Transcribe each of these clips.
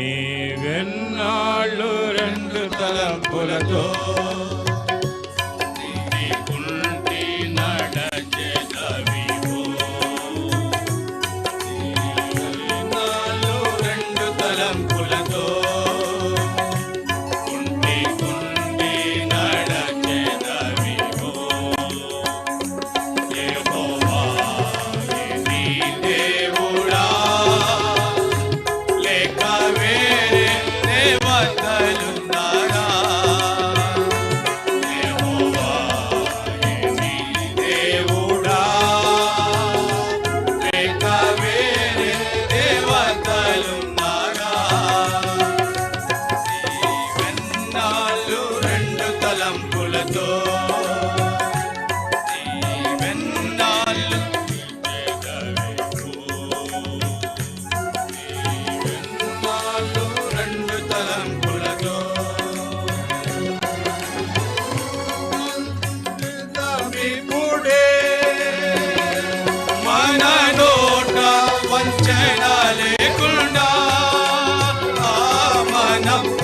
నీవెన్నాళ్ళు రెండు తలంపులతో number.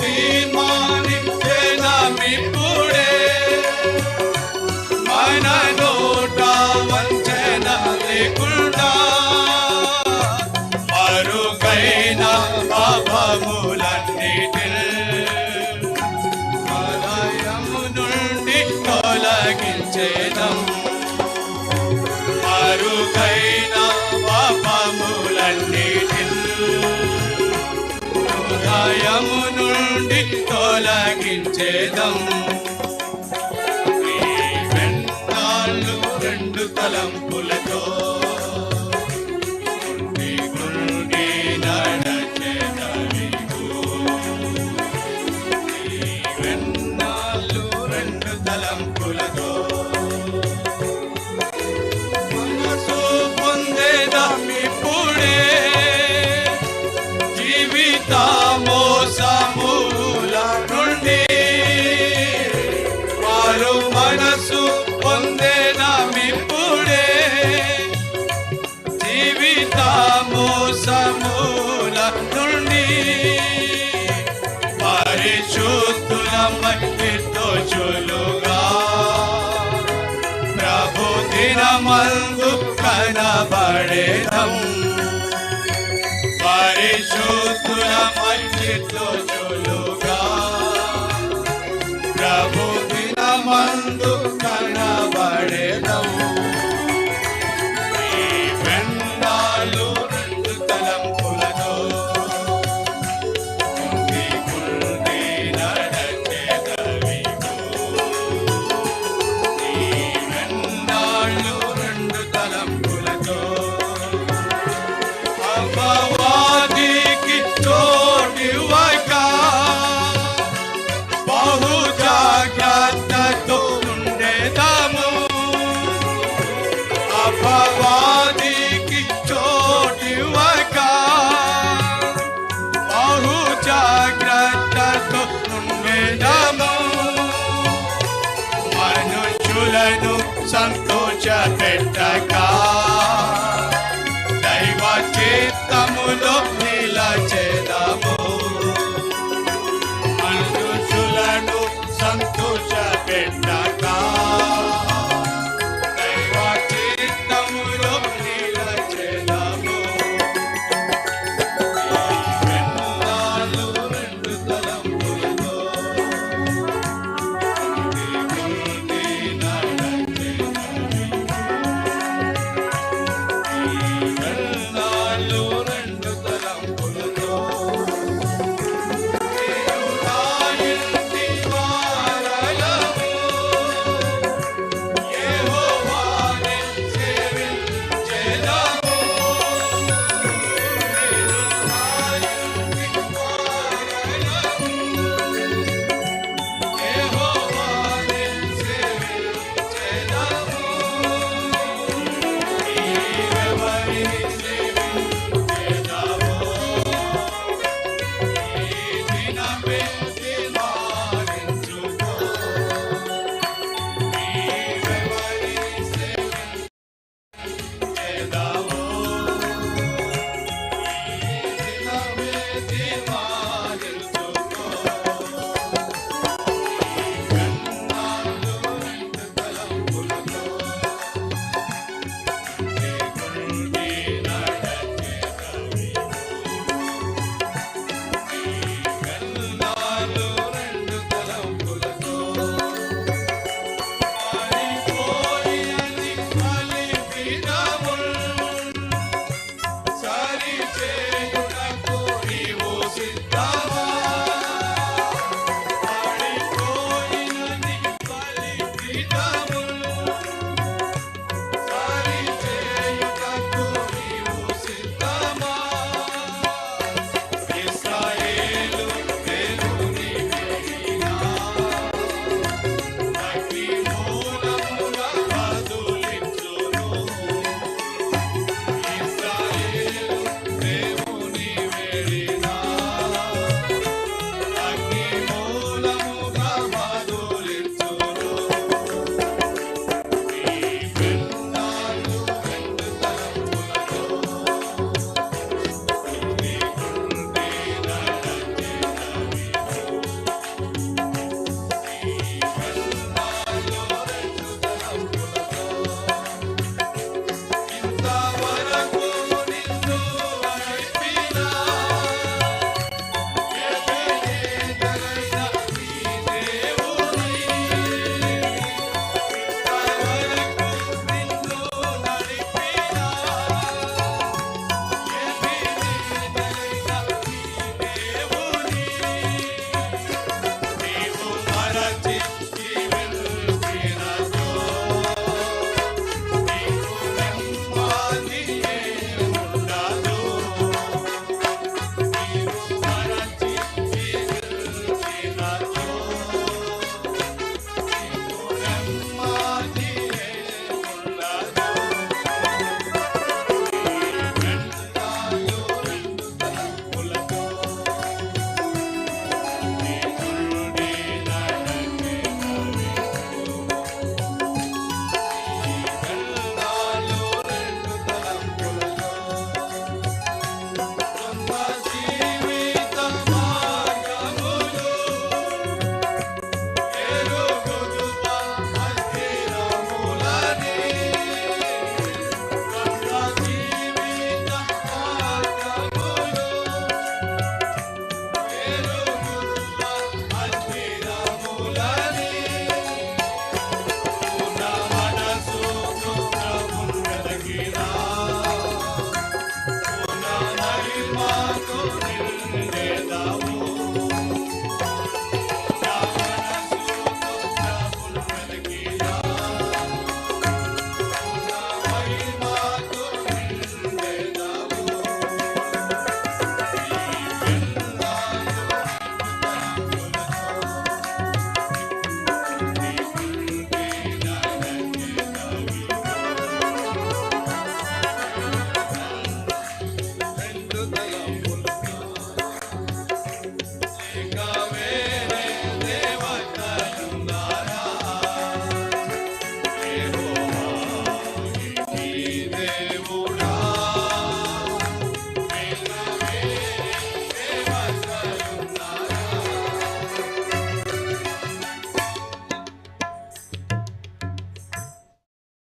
తొలగించేదం రెండు తలంపుల. మన్ పెట్టు చులుగా ప్రభు దినమందు కనబడేదం పరిశుద్ధుల మట్టితో చులుగా ప్రభు దినమందు కనబ చెట్ట